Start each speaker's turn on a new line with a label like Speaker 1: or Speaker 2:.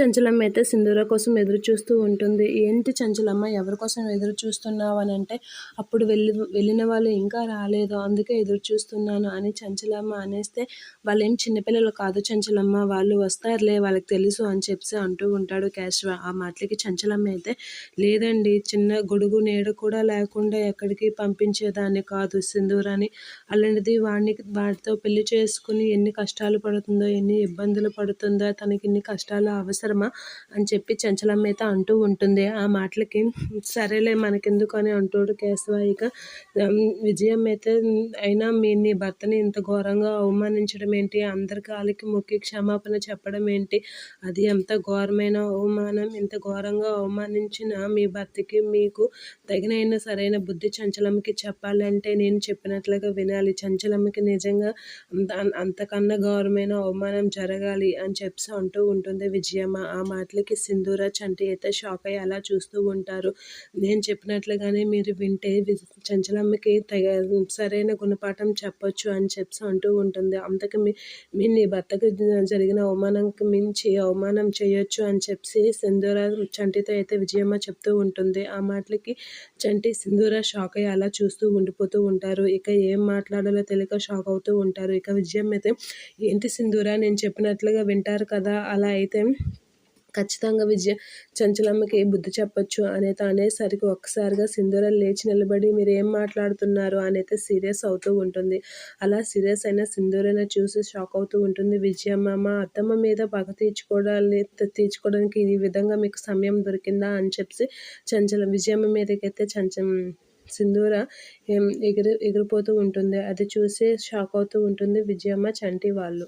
Speaker 1: చంచలమ్మ అయితే సింధూర కోసం ఎదురు చూస్తూ ఉంటుంది. ఏంటి చంచలమ్మ? ఎవరి కోసం ఎదురు చూస్తున్నావు అని అంటే అప్పుడు వెళ్ళి వెళ్ళిన వాళ్ళు ఇంకా రాలేదు. అందుకే ఎదురు చూస్తున్నాను అని చంచలమ్మ అనేస్తే వాళ్ళు ఏం చిన్నపిల్లలు కాదు చంచలమ్మ. వాళ్ళు వస్తారులే వాళ్ళకి తెలుసు అని చెప్పి అంటూ ఉంటాడు కేశవ. ఆ మాటలకి చంచలమ్మ అయితే లేదండి చిన్న గొడుగు నీడ కూడా లేకుండా ఎక్కడికి పంపించేదాన్ని కాదు సింధూరాని. అలాంటిది వాడిని వాడితో పెళ్ళి చేసుకుని ఎన్ని కష్టాలు పడుతుందో ఎన్ని ఇబ్బందులు పడుతుందో తనకి ఇన్ని కష్టాలు అవసరం అవసరమా అని చెప్పి చంచలమ్మ అయితే అంటూ ఉంటుంది. ఆ మాటలకి సరేలే మనకెందుకు అని అంటాడు కేశవ ఇక విజయం అయితే అయినా మీ నీ భర్తని ఇంత ఘోరంగా అవమానించడం ఏంటి? అందరి కాలికి మొక్కి క్షమాపణ చెప్పడం ఏంటి? అది ఎంత ఘోరమైన అవమానం? ఇంత ఘోరంగా అవమానించిన మీ భర్తకి మీకు తగినైన సరైన బుద్ధి చంచలమ్మకి చెప్పాలంటే నేను చెప్పినట్లుగా వినాలి. చంచలమ్మకి నిజంగా అంతకన్నా ఘోరమైన అవమానం జరగాలి అని చెప్పి అంటూ ఉంటుంది విజయమ్మ. ఆ మాటలకి సింధూర చంటి అయితే షాక్ అయ్యి అలా చూస్తూ ఉంటారు. నేను చెప్పినట్లుగానే మీరు వింటే చంచలమ్మకి తగ సరైన గుణపాఠం చెప్పొచ్చు అని చెప్పి అంటూ ఉంటుంది. అంతకు మీ మీ నీ భర్తకు జరిగిన అవమానంకి మించి అవమానం చేయొచ్చు అని చెప్పి సింధూర చంటితో అయితే విజయమ్మ చెప్తూ ఉంటుంది. ఆ మాటలకి చంటి సింధూర షాక్ అయ్యి అలా చూస్తూ ఉండిపోతూ ఉంటారు. ఇక ఏం మాట్లాడాలో తెలియక షాక్ అవుతూ ఉంటారు. ఇక విజయం అయితే ఏంటి సింధూర? నేను చెప్పినట్లుగా వింటారు కదా? అలా అయితే ఖచ్చితంగా విజయ చంచలమ్మకి బుద్ధి చెప్పొచ్చు అనేత అనేసరికి ఒక్కసారిగా సింధూర లేచి నిలబడి మీరు ఏం మాట్లాడుతున్నారు అనేది సీరియస్ అవుతూ ఉంటుంది. అలా సీరియస్ అయిన సింధూరని చూసి షాక్ అవుతూ ఉంటుంది. విజయమ్మ మా అత్తమ్మ మీద పగ తీర్చుకోవడాన్ని తీర్చుకోవడానికి ఈ విధంగా మీకు సమయం దొరికిందా అని చెప్పి చంచల విజయమ్మ మీదకైతే చంచం సింధూర ఎగిరి ఎగిరిపోతూ ఉంటుంది. అది చూసి షాక్ అవుతూ ఉంటుంది విజయమ్మ చంటి వాళ్ళు.